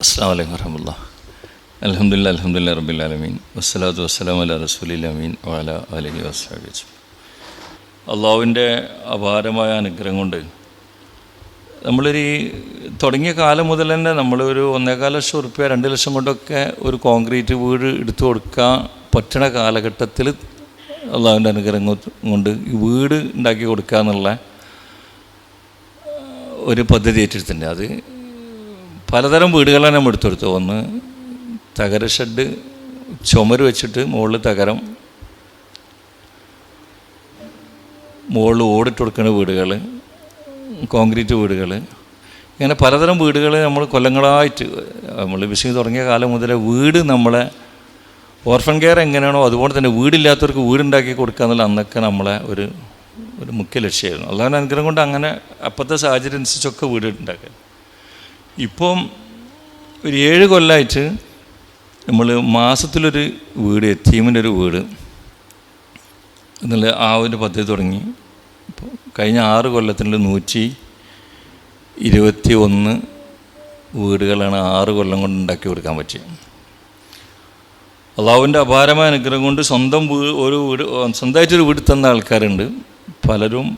അസ്സാം വലൈക്കും വരഹമുല്ല അലഹമുല്ല അലഹമുല്ല അലമീൻ വസ്സലാത്തു വസ്സലാം അല റസൂലിൽ അമീൻ വാല അലഹി വസ്സാബിച്ചു അള്ളാഹുവിന്റെ അപാരമായ അനുഗ്രഹം കൊണ്ട് നമ്മളൊരു തുടങ്ങിയ കാലം മുതൽ തന്നെ നമ്മളൊരു ഒന്നേകാൽ ലക്ഷം ഉറുപ്പ്യ രണ്ട് ലക്ഷം കൊണ്ടൊക്കെ ഒരു കോൺക്രീറ്റ് വീട് എടുത്തു കൊടുക്കാൻ പറ്റണ കാലഘട്ടത്തിൽ അള്ളാഹുവിന്റെ അനുഗ്രഹം കൊണ്ട് ഈ വീട് ഉണ്ടാക്കി കൊടുക്കുക എന്നുള്ള ഒരു പദ്ധതി ഏറ്റെടുത്തിട്ടുണ്ട്. അത് പലതരം വീടുകളാണ് നമ്മൾ എടുത്തെടുത്തു ഒന്ന് തകര ഷെഡ് ചുമര് വെച്ചിട്ട് മുകളിൽ തകരം. മുകളിൽ ഓടിട്ട് കൊടുക്കുന്ന വീടുകൾ കോൺക്രീറ്റ് വീടുകൾ ഇങ്ങനെ പലതരം വീടുകൾ നമ്മൾ കൊല്ലങ്ങളായിട്ട് നമ്മൾ ബിസിനസ് തുടങ്ങിയ കാലം മുതലേ വീട് നമ്മളെ ഓർഫൻ കെയർ എങ്ങനെയാണോ അതുപോലെ തന്നെ വീടില്ലാത്തവർക്ക് വീടുണ്ടാക്കി കൊടുക്കുക എന്നുള്ള അന്നൊക്കെ നമ്മളെ ഒരു ഒരു മുഖ്യ ലക്ഷ്യമായിരുന്നു. അള്ളാഹുവിന്റെ അനുഗ്രഹം കൊണ്ട് അങ്ങനെ അപ്പോഴത്തെ സാഹചര്യം അനുസരിച്ചൊക്കെ വീട് ഉണ്ടാക്കുക. ഇപ്പം ഒരു ഏഴ് കൊല്ലമായിട്ട് നമ്മൾ മാസത്തിലൊരു വീട് എത്തീമിന്റെ ഒരു വീട്. എന്നുള്ള ആ ഒരു പദ്ധതി തുടങ്ങി. ഇപ്പോൾ കഴിഞ്ഞ ആറ് കൊല്ലത്തിൽ നൂറ്റി ഇരുപത്തി ഒന്ന് വീടുകളാണ് ആറ് കൊല്ലം കൊണ്ട് ഉണ്ടാക്കി കൊടുക്കാൻ പറ്റിയത് അള്ളാഹുവിന്റെ അപാരമായ അനുഗ്രഹം കൊണ്ട് സ്വന്തം വീ ഒരു വീട് സ്വന്തമായിട്ടൊരു വീട് തന്ന ആൾക്കാരുണ്ട്. പലരും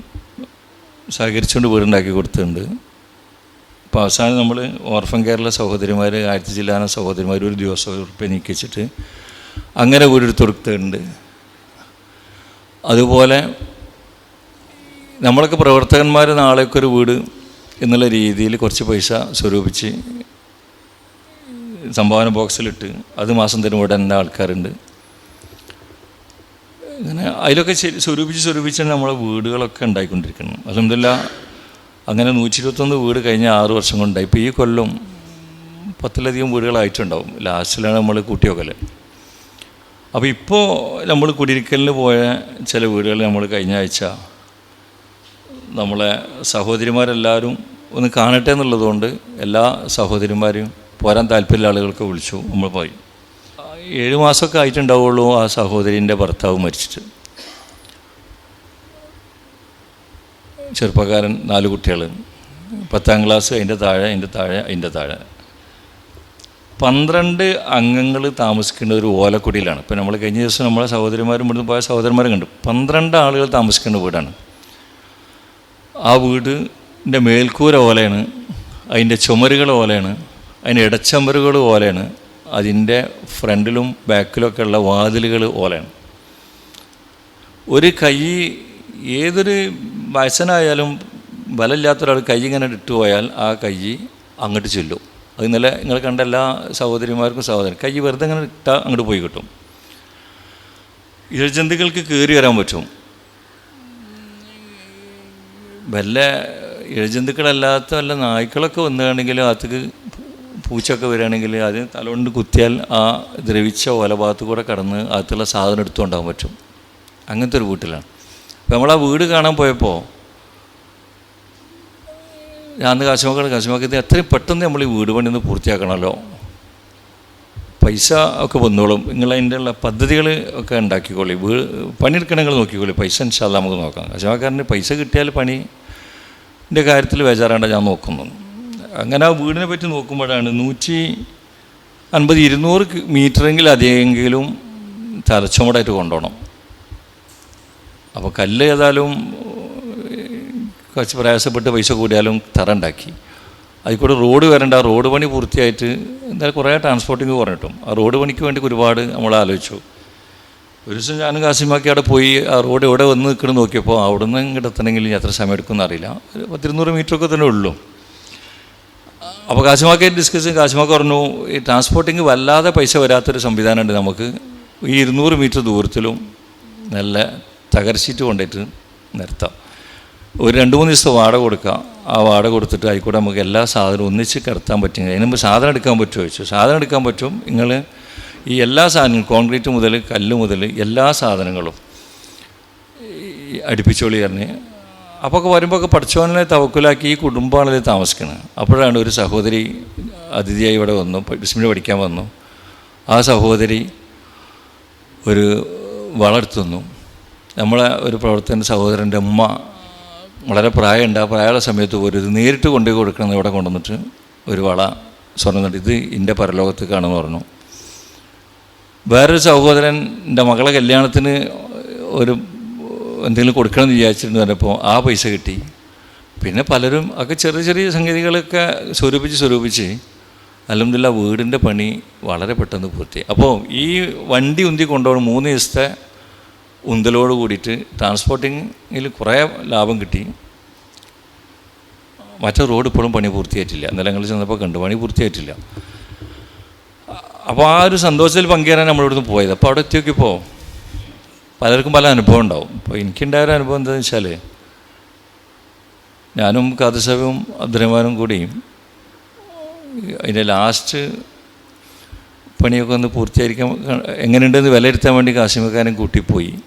സഹകരിച്ചുകൊണ്ട് വീടുണ്ടാക്കി കൊടുത്തിട്ടുണ്ട്. അപ്പോൾ അവസാനം നമ്മൾ ഓർഫൻ കേരള സഹോദരിമാർ ആയിരത്തി ജില്ലാന സഹോദരിമാർ ഒരു ദിവസം ഉറപ്പ് നീക്കിച്ചിട്ട് അങ്ങനെ ഒരു കൊടുത്തിട്ടുണ്ട് അതുപോലെ നമ്മളൊക്കെ പ്രവർത്തകന്മാർ നാളേക്ക് ഒരു വീട് എന്നുള്ള രീതിയിൽ കുറച്ച് പൈസ സ്വരൂപിച്ച് സംഭാവന ബോക്സിലിട്ട് അത് മാസം തരും ഉടനെ ആൾക്കാരുണ്ട്. അങ്ങനെ അതിലൊക്കെ സ്വരൂപിച്ച് സ്വരൂപിച്ചാണ് നമ്മളെ വീടുകളൊക്കെ ഉണ്ടായിക്കൊണ്ടിരിക്കുന്നത് അലഹമില്ല അങ്ങനെ നൂറ്റി ഇരുപത്തൊന്ന് വീട് കഴിഞ്ഞ ആറ് വർഷം കൊണ്ടായി. ഇപ്പോൾ ഈ കൊല്ലം പത്തിലധികം വീടുകളായിട്ടുണ്ടാവും. ലാസ്റ്റിലാണ് നമ്മൾ കൂട്ടിയൊക്കൽ അപ്പോൾ ഇപ്പോൾ നമ്മൾ കുടിയിരിക്കലിന് പോയ ചില വീടുകൾ നമ്മൾ കഴിഞ്ഞ ആഴ്ച നമ്മളെ സഹോദരിമാരെല്ലാവരും ഒന്ന് കാണട്ടെ എന്നുള്ളതുകൊണ്ട് എല്ലാ സഹോദരിമാരെയും പോരാൻ താല്പര്യമുള്ള ആളുകൾക്ക് വിളിച്ചു. നമ്മൾ പോയി. ഏഴ് മാസമൊക്കെ ആയിട്ടുണ്ടാവുള്ളൂ ആ സഹോദരിന്റെ ഭർത്താവ് മരിച്ചിട്ട്. ചെറുപ്പക്കാരൻ നാല് കുട്ടികൾ പത്താം ക്ലാസ് അതിന്റെ താഴെ അതിന്റെ താഴെ അതിന്റെ താഴെ. പന്ത്രണ്ട് അംഗങ്ങൾ താമസിക്കേണ്ട ഒരു ഓലക്കുടിയിലാണ്. ഇപ്പോൾ നമ്മൾ കഴിഞ്ഞ ദിവസം നമ്മളെ സഹോദരിമാരും ഇവിടുന്ന് പോയ സഹോദരന്മാരും കണ്ടു. പന്ത്രണ്ട് ആളുകൾ താമസിക്കേണ്ട വീടാണ്. ആ വീടിന്റെ മേൽക്കൂര ഓലയാണ് അതിന്റെ ചുമരുകൾ ഓലയാണ് അതിന്റെ ഇടച്ചമരുകൾ ഓലയാണ് അതിന്റെ ഫ്രണ്ടിലും ബാക്കിലൊക്കെ ഉള്ള വാതിലുകൾ ഓലയാണ്. ഒരു കൈ ഏതൊരു വയസ്സനായാലും ബലമില്ലാത്തൊരാൾ കൈ ഇങ്ങനെ ഇട്ട് പോയാൽ ആ കൈ അങ്ങോട്ട് ചെല്ലും. അത് ഇന്നലെ നിങ്ങൾ കണ്ട എല്ലാ സഹോദരിമാർക്കും സഹോദരൻ. കൈ വെറുതെ ഇങ്ങനെ ഇട്ടാൽ അങ്ങോട്ട് പോയി കിട്ടും. ഇഴജന്തുക്കൾക്ക് കയറി വരാൻ പറ്റും. വല്ല ഇഴജന്തുക്കളല്ലാത്ത വല്ല നായ്ക്കളൊക്കെ വന്നുകയാണെങ്കിൽ അതിക്ക് പൂച്ചയൊക്കെ വരികയാണെങ്കിൽ അത് തലകൊണ്ട് കുത്തിയാൽ ആ ദ്രവിച്ച ഓല ഭാഗത്ത് കൂടെ കടന്ന് അകത്തുള്ള സാധനം എടുത്തുകൊണ്ടാകാൻ പറ്റും. അങ്ങനത്തെ ഒരു വീട്ടിലാണ്. അപ്പോൾ നമ്മൾ ആ വീട് കാണാൻ പോയപ്പോൾ ഞാൻ അന്ന് കാശുമാക്കാണ് കാശുമാക്കിയത് എത്രയും പെട്ടെന്ന് നമ്മൾ ഈ വീട് പണി ഒന്ന് പൂർത്തിയാക്കണമല്ലോ പൈസ ഒക്കെ വന്നോളും. നിങ്ങൾ അതിന്റെ ഉള്ള പദ്ധതികൾ ഒക്കെ ഉണ്ടാക്കിക്കോളി. വീട് പണിയെടുക്കണമെങ്കിൽ നോക്കിക്കോളി. പൈസ ഇൻഷാല്ല നമുക്ക് നോക്കാം. കശുമാക്കാരന് പൈസ കിട്ടിയാൽ പണിന്റെ കാര്യത്തിൽ ബേജാറാണ്ട് ഞാൻ നോക്കുന്നു അങ്ങനെ ആ വീടിനെ പറ്റി നോക്കുമ്പോഴാണ് നൂറ്റി അൻപത് ഇരുന്നൂറ് മീറ്ററെങ്കിലും അധികമെങ്കിലും തലച്ചുമടായിട്ട് കൊണ്ടുപോകണം. അപ്പോൾ കല്ല് ഏതായാലും കുറച്ച് പ്രയാസപ്പെട്ട് പൈസ കൂടിയാലും തറ ഉണ്ടാക്കി അതിൽ കൂടെ റോഡ് വരേണ്ട ആ റോഡ് പണി പൂർത്തിയായിട്ട് എന്തായാലും കുറേ ട്രാൻസ്പോർട്ടിങ് കുറഞ്ഞിട്ടും ആ റോഡ് പണിക്ക് വേണ്ടി ഒരുപാട് നമ്മൾ ആലോചിച്ചു. ഒരു ദിവസം ഞാനും കാസിമാക്കി അവിടെ പോയി ആ റോഡ് എവിടെ വന്ന് നിൽക്കണം നോക്കിയപ്പോൾ അവിടെ നിന്ന് ഇങ്ങോട്ട് എത്തണമെങ്കിൽ എത്ര സമയം എടുക്കുമെന്ന് അറിയില്ല. ഒരു പത്തിരുന്നൂറ് മീറ്ററൊക്കെ തന്നെ ഉള്ളൂ. അപ്പോൾ കാശുമാക്കി ഡിസ്കസ് ചെയ്ത് പറഞ്ഞു ഈ ട്രാൻസ്പോർട്ടിങ് വല്ലാതെ പൈസ വരാത്തൊരു സംവിധാനമുണ്ട് നമുക്ക്. ഈ ഇരുന്നൂറ് മീറ്റർ ദൂരത്തിലും നല്ല തകർച്ചീറ്റ് കൊണ്ടിട്ട് നിർത്താം. ഒരു രണ്ട് മൂന്ന് ദിവസം വാട കൊടുക്കുക ആ വാട കൊടുത്തിട്ട് ആയിക്കൂടെ നമുക്ക് എല്ലാ സാധനവും ഒന്നിച്ച് കിടത്താൻ പറ്റും. അതിന് മുമ്പ് സാധനം എടുക്കാൻ പറ്റുമോ ചോദിച്ചു. സാധനം എടുക്കാൻ പറ്റും. നിങ്ങൾ ഈ എല്ലാ സാധനങ്ങളും കോൺക്രീറ്റ് മുതൽ കല്ല് മുതൽ എല്ലാ സാധനങ്ങളും അടുപ്പിച്ചോളി പറഞ്ഞ് അപ്പോൾ ഒക്കെ വരുമ്പോൾ പഠിച്ചവനെ തവക്കുലാക്കി ഈ കുടുംബമാണല്ലേ താമസിക്കുന്നത് അപ്പോഴാണ് ഒരു സഹോദരി അതിഥിയായി ഇവിടെ വന്നു ബിസ്മിൽ പഠിക്കാൻ വന്നു. ആ സഹോദരി ഒരു വളർത്തു തന്നു നമ്മളെ ഒരു പ്രവർത്തന സഹോദരന്റെ ഉമ്മ വളരെ പ്രായമുണ്ട്. ആ പ്രായമുള്ള സമയത്ത് പോലും ഇത് നേരിട്ട് കൊണ്ടുപോയി കൊടുക്കണം ഇവിടെ കൊണ്ടുവന്നിട്ട് ഒരു വള സ്വർണം ഇത് എന്റെ പരലോകത്തേക്കാണെന്ന് പറഞ്ഞു. വേറൊരു സഹോദരൻ എന്റെ മകളെ കല്യാണത്തിന് ഒരു എന്തെങ്കിലും കൊടുക്കണമെന്ന് വിചാരിച്ചിട്ടുണ്ട് പറഞ്ഞപ്പോൾ ആ പൈസ കിട്ടി. പിന്നെ പലരും ഒക്കെ ചെറിയ ചെറിയ സംഗതികളൊക്കെ സ്വരൂപിച്ച് സ്വരൂപിച്ച് അലഹമില്ല വീടിന്റെ പണി വളരെ പെട്ടെന്ന് പൂർത്തി അപ്പോൾ ഈ വണ്ടി ഉന്തി കൊണ്ടുപോകണം മൂന്ന് ദിവസത്തെ ഉന്തലോട് കൂടിയിട്ട് ട്രാൻസ്പോർട്ടിങ്ങിൽ കുറേ ലാഭം കിട്ടി. മറ്റേ റോഡ് ഇപ്പോഴും പണി പൂർത്തിയായിട്ടില്ല. ഇന്നലെ ചെന്നപ്പോൾ കണ്ടു പണി പൂർത്തിയായിട്ടില്ല. അപ്പോൾ ആ ഒരു സന്തോഷത്തിൽ പങ്കുചേരാൻ നമ്മളിവിടുന്ന് പോയത്. അപ്പോൾ അവിടെ എത്തിയൊക്കെപ്പോൾ പലർക്കും പല അനുഭവം ഉണ്ടാവും. അപ്പോൾ എനിക്കുണ്ടായ ഒരു അനുഭവം എന്താണെന്ന് വെച്ചാൽ ഞാനും കാതസവും അബ്ദുറഹ്മാനും കൂടിയും അതിന്റെ ലാസ്റ്റ് പണിയൊക്കെ ഒന്ന് പൂർത്തിയായിരിക്കാൻ എങ്ങനെയുണ്ടെന്ന് വിലയിരുത്താൻ വേണ്ടി കാശിമക്കാരൻ കൂട്ടിപ്പോയി.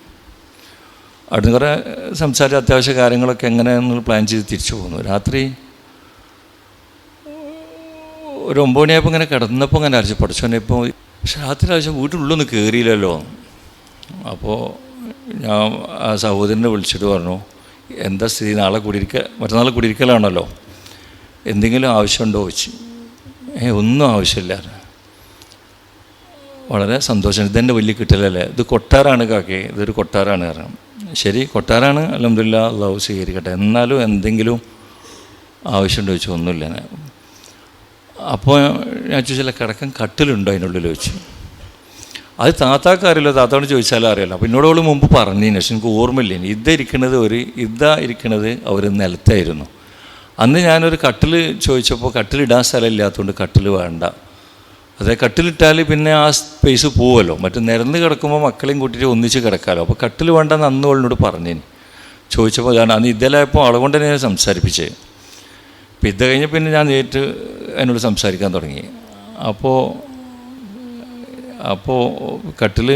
അവിടുന്ന് കുറേ സംസാരിച്ച അത്യാവശ്യ കാര്യങ്ങളൊക്കെ എങ്ങനെയാണെന്ന് പ്ലാൻ ചെയ്ത് തിരിച്ചു പോകുന്നു രാത്രി ഒരു ഒമ്പത് മണിയായപ്പോൾ ഇങ്ങനെ കിടന്നപ്പോൾ ഇങ്ങനെ അരച്ചു പഠിച്ചോനെ ഇപ്പോൾ പക്ഷെ രാത്രി ആവശ്യം വീട്ടിനുള്ളൊന്നും കയറിയില്ലല്ലോ അപ്പോൾ ഞാൻ ആ സഹോദരനെ വിളിച്ചിട്ട് പറഞ്ഞു എന്താ സ്ഥിതി? നാളെ കുടിയിരിക്ക മറ്റന്നാൾ കുടിയിരിക്കലാണല്ലോ. എന്തെങ്കിലും ആവശ്യമുണ്ടോ? ചോദിച്ചു. ഏ ഒന്നും ആവശ്യമില്ല. വളരെ സന്തോഷം. ഇതെന്റെ വലിയ കിട്ടലല്ലേ? ഇത് കൊട്ടാരാണ് കാക്കേ. ഇതൊരു കൊട്ടാരാണ് കാരണം. ശരി കൊട്ടാരാണ് അലഹമില്ല അള്ളാഹു സ്വീകരിക്കട്ടെ. എന്നാലും എന്തെങ്കിലും ആവശ്യമുണ്ടോ ചോദിച്ചു ഒന്നുമില്ല. അപ്പോൾ ഞാൻ ചോദിച്ചാൽ കിടക്കം കട്ടിലുണ്ടോ അതിനുള്ളിൽ? വെച്ച് അത് താത്താക്കറിയില്ല താത്താട് ചോദിച്ചാലും അറിയില്ല അപ്പോൾ എന്നോട് അവൾ മുമ്പ് പറഞ്ഞതിന് പക്ഷെ എനിക്ക് ഓർമ്മയില്ല. ഇനി ഇതാ ഇരിക്കണത് ഒരു ഇതാ ഇരിക്കണത് അവർ നിലത്തായിരുന്നു. അന്ന് ഞാനൊരു കട്ടിൽ ചോദിച്ചപ്പോൾ കട്ടിലിടാൻ സ്ഥലമില്ലാത്തതുകൊണ്ട് കട്ടിൽ വേണ്ട. അതെ കട്ടിലിട്ടാൽ പിന്നെ ആ സ്പേസ് പോവുമല്ലോ. മറ്റു നിരന്ന് കിടക്കുമ്പോൾ മക്കളെയും കൂട്ടിയിട്ട് ഒന്നിച്ച് കിടക്കാമല്ലോ അപ്പോൾ കട്ടിൽ വേണ്ടെന്ന് അന്ന് അവളിനോട് പറഞ്ഞേന്. ചോദിച്ചപ്പോൾ ഞാൻ അന്ന് ഇതിലായപ്പോൾ ആളെ കൊണ്ട് തന്നെ സംസാരിപ്പിച്ചേ. അപ്പം ഇത് കഴിഞ്ഞ് പിന്നെ ഞാൻ നേരിട്ട് എന്നോട് സംസാരിക്കാൻ തുടങ്ങി. അപ്പോൾ അപ്പോൾ കട്ടിൽ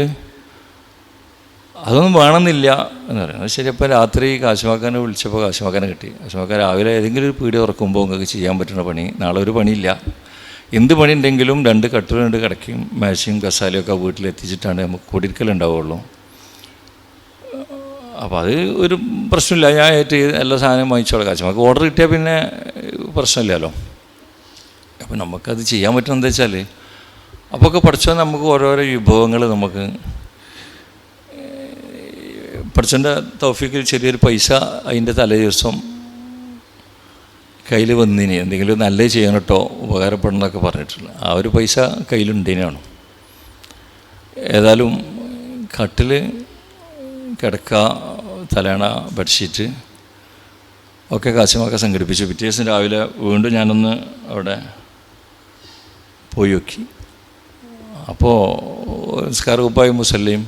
അതൊന്നും വേണമെന്നില്ല എന്ന് പറയുന്നത് ശരി അപ്പോൾ രാത്രി കാശുമാക്കാനെ വിളിച്ചപ്പോൾ കാശുമാക്കാനെ കിട്ടി. കാശുമാക്കാൻ രാവിലെ ഏതെങ്കിലും ഒരു പീടി തുറക്കുമ്പോൾ നിങ്ങൾക്ക് ചെയ്യാൻ പറ്റുന്ന പണി. നാളെ ഒരു പണിയില്ല. എന്ത് പണി ഉണ്ടെങ്കിലും രണ്ട് കട്ടിലുണ്ട് കിടക്കും മേശയും കസാലയും ഒക്കെ വീട്ടിലെത്തിച്ചിട്ടാണ് നമുക്ക് കുടിയിരിക്കലുണ്ടാവുള്ളൂ അപ്പോൾ അത് ഒരു പ്രശ്നമില്ല. ഞാൻ ഏറ്റ് എല്ലാ സാധനവും വാങ്ങിച്ചോളാം കാശ്. നമുക്ക് ഓർഡർ കിട്ടിയാൽ പിന്നെ പ്രശ്നമില്ലല്ലോ. അപ്പോൾ നമുക്കത് ചെയ്യാൻ പറ്റുന്നത് എന്താ വെച്ചാൽ അപ്പോൾ ഒക്കെ പഠിച്ചാൽ നമുക്ക് ഓരോരോ വിഭവങ്ങൾ നമുക്ക് പഠിച്ചന്റെ തോഫിക്ക് ചെറിയൊരു പൈസ അതിന്റെ തലേ ദിവസം കയ്യിൽ വന്നിനി. എന്തെങ്കിലും നല്ലത് ചെയ്യണം കേട്ടോ ഉപകാരപ്പെടണമെന്നൊക്കെ പറഞ്ഞിട്ടുണ്ട്. ആ ഒരു പൈസ കയ്യിലുണ്ടേനാണ് ഏതായാലും കട്ടിൽ കിടക്ക തലേണ ബെഡ്ഷീറ്റ് ഒക്കെ കാശുമൊക്കെ സംഘടിപ്പിച്ചു. പിറ്റേ ദിവസം രാവിലെ വീണ്ടും ഞാനൊന്ന് അവിടെ പോയി നോക്കി. അപ്പോൾ സ്കാർ കുപ്പായും മുസല്ലയും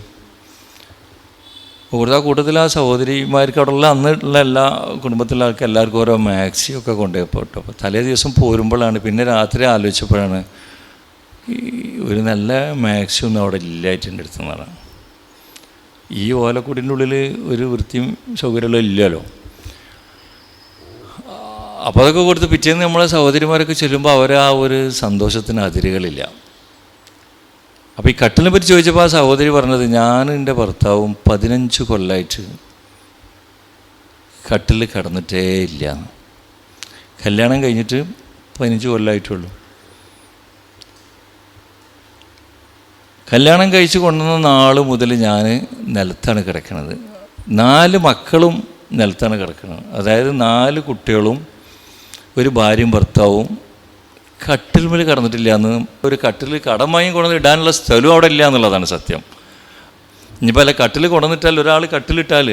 കൂടുതൽ കൂട്ടത്തിൽ ആ സഹോദരിമാർക്ക് അവിടെ ഉള്ള അന്നുള്ള എല്ലാ കുടുംബത്തിലെ ആൾക്ക് എല്ലാവർക്കും ഓരോ മാക്സി ഒക്കെ കൊണ്ടുപോയി പോട്ടോ അപ്പോൾ തലേ ദിവസം പോരുമ്പോഴാണ് പിന്നെ രാത്രി ആലോചിച്ചപ്പോഴാണ് ഈ ഒരു നല്ല മാക്സി ഒന്നും അവിടെ ഇല്ലായിട്ട് അടുത്തെന്നാണ് ഈ ഓലക്കൂടിന്റെ ഉള്ളിൽ ഒരു വൃത്തിയും സൗകര്യമുള്ള ഇല്ലല്ലോ. അപ്പോൾ അതൊക്കെ കൊടുത്ത് പിറ്റേന്ന് നമ്മളെ സഹോദരിമാരൊക്കെ ചെല്ലുമ്പോൾ അവർ ആ ഒരു സന്തോഷത്തിന് അതിരുകളില്ല. അപ്പോൾ ഈ കട്ടിലിനെ പറ്റി ചോദിച്ചപ്പോൾ ആ സഹോദരി പറഞ്ഞത് ഞാൻ എന്റെ ഭർത്താവും പതിനഞ്ച് കൊല്ലമായിട്ട് കട്ടിൽ കിടന്നിട്ടേ ഇല്ല. കല്യാണം കഴിഞ്ഞിട്ട് പതിനഞ്ച് കൊല്ലമായിട്ടുള്ളൂ കല്യാണം കഴിച്ച് കൊണ്ടുവന്ന നാൾ മുതൽ ഞാൻ നിലത്താണ് കിടക്കുന്നത് നാല് മക്കളും നിലത്താണ് കിടക്കുന്നത് അതായത് നാല് കുട്ടികളും ഒരു ഭാര്യയും ഭർത്താവും കട്ടിൽമേൽ കടന്നിട്ടില്ല എന്ന് ഒരു കട്ടിൽ കടം വാങ്ങി ഇടാനുള്ള സ്ഥലവും അവിടെ ഇല്ല എന്നുള്ളതാണ് സത്യം. ഇനിയിപ്പോൾ അല്ല കട്ടിൽ കൊണ്ടുവന്നിട്ടാൽ ഒരാൾ കട്ടിലിട്ടാൽ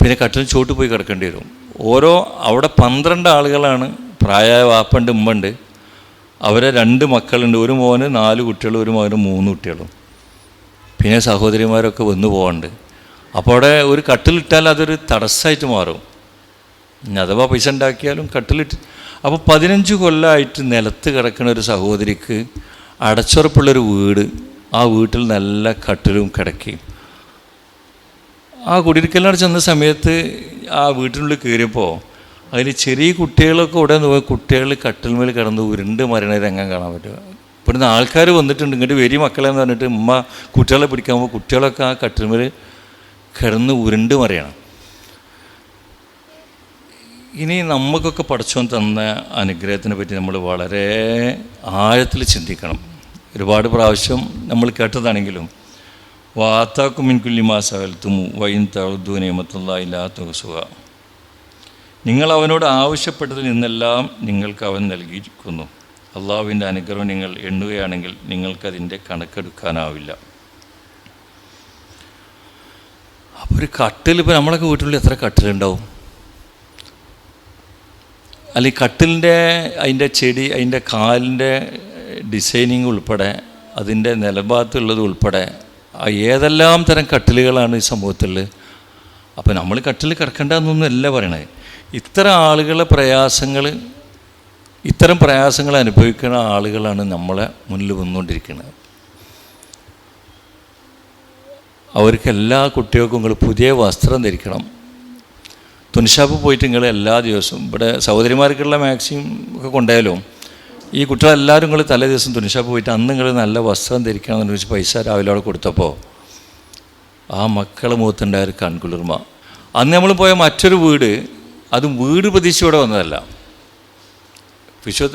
പിന്നെ കട്ടിൽ ചോട്ട് പോയി കിടക്കേണ്ടി വരും. ഓരോ അവിടെ പന്ത്രണ്ട് ആളുകളാണ് പ്രായമായ വാപ്പണ്ട് ഉമ്മണ്ട്. അവരെ രണ്ട് മക്കളുണ്ട് ഒരു മോന് നാല് കുട്ടികളും ഒരു മകന് മൂന്ന് കുട്ടികളും. പിന്നെ സഹോദരിമാരൊക്കെ വന്നു പോകാണ്ട് അപ്പോൾ അവിടെ ഒരു കട്ടിലിട്ടാൽ അതൊരു തടസ്സമായിട്ട് മാറും. ഇനി അഥവാ പൈസ ഉണ്ടാക്കിയാലും കട്ടിലിട്ട് അപ്പോൾ പതിനഞ്ച് കൊല്ലമായിട്ട് നിലത്ത് കിടക്കുന്ന ഒരു സഹോദരിക്ക് അടച്ചുറപ്പുള്ളൊരു വീട് ആ വീട്ടിൽ നല്ല കട്ടിലും കിടക്കുകയും ആ കുടിയിരിക്കലിനോട് ചെന്ന സമയത്ത് ആ വീട്ടിനുള്ളിൽ കയറിയപ്പോൾ അതിൽ ചെറിയ കുട്ടികളൊക്കെ ഇവിടെ നിന്ന് കുട്ടികൾ കട്ടിൽമേൽ കിടന്ന് ഉരുണ്ട് മരണ രംഗം കാണാൻ പറ്റുക. ഇവിടുന്ന് ആൾക്കാർ വന്നിട്ടുണ്ട് ഇങ്ങോട്ട് വരി മക്കളെന്ന് പറഞ്ഞിട്ട് ഉമ്മ കുട്ടികളെ പിടിക്കാൻ പോകുമ്പോൾ കുട്ടികളൊക്കെ ആ കട്ടിൽമേൽ കിടന്ന് ഉരുണ്ട് മറിയണം. ഇനി നമുക്കൊക്കെ പഠിച്ചോൻ തന്ന അനുഗ്രഹത്തിനെ പറ്റി നമ്മൾ വളരെ ആഴത്തിൽ ചിന്തിക്കണം. ഒരുപാട് പ്രാവശ്യം നമ്മൾ കേട്ടതാണെങ്കിലും വാത്താക്കുമിൻ കുല്ലിമാസകൽത്തും വൈൻ തഴുതു നിയമത്തുള്ള ഇല്ലാത്ത സുഖ നിങ്ങൾ അവനോട് ആവശ്യപ്പെട്ടതിൽ നിന്നെല്ലാം നിങ്ങൾക്ക് അവൻ നൽകിയിരിക്കുന്നു. അള്ളാഹുവിന്റെ അനുഗ്രഹം നിങ്ങൾ എണ്ണുകയാണെങ്കിൽ നിങ്ങൾക്കതിന്റെ കണക്കെടുക്കാനാവില്ല. അപ്പോൾ ഒരു കട്ടിൽ ഇപ്പോൾ നമ്മളൊക്കെ വീട്ടിൽ എത്ര കട്ടിലുണ്ടാവും? അല്ലെങ്കിൽ കട്ടിലിന്റെ അതിന്റെ ചെടി അതിന്റെ കാലിന്റെ ഡിസൈനിങ് ഉൾപ്പെടെ അതിന്റെ നിലഭാഗത്തുള്ളത് ഉൾപ്പെടെ ഏതെല്ലാം തരം കട്ടിലുകളാണ് ഈ സമൂഹത്തിൽ അപ്പോൾ നമ്മൾ കട്ടിൽ കിടക്കേണ്ടതെന്നൊന്നുമല്ല പറയണത് ഇത്തരം ആളുകളെ പ്രയാസങ്ങൾ ഇത്തരം പ്രയാസങ്ങൾ അനുഭവിക്കുന്ന ആളുകളാണ് നമ്മളെ മുന്നിൽ വന്നുകൊണ്ടിരിക്കുന്നത്. അവർക്ക് എല്ലാ കുട്ടികൾക്കും നിങ്ങൾ പുതിയ വസ്ത്രം ധരിക്കണം. തുണിഷാപ്പ് പോയിട്ട് നിങ്ങൾ എല്ലാ ദിവസവും ഇവിടെ സഹോദരിമാർക്കുള്ള മാക്സിമം ഒക്കെ കൊണ്ടുപോയാലോ ഈ കുട്ടികളെല്ലാവരും നിങ്ങൾ തലേ ദിവസം തുണിഷാപ്പ് പോയിട്ട് അന്ന് നിങ്ങൾ നല്ല വസ്ത്രം ധരിക്കണം എന്ന് വെച്ച് പൈസ രാവിലെ അവിടെ കൊടുത്തപ്പോൾ ആ മക്കളെ മുഖത്തുണ്ടായ ഒരു കൺകുളിർമ. അന്ന് നമ്മൾ പോയ മറ്റൊരു വീട് അത് വീട് പ്രതീക്ഷയോടെ വന്നതല്ല. വിശ്വ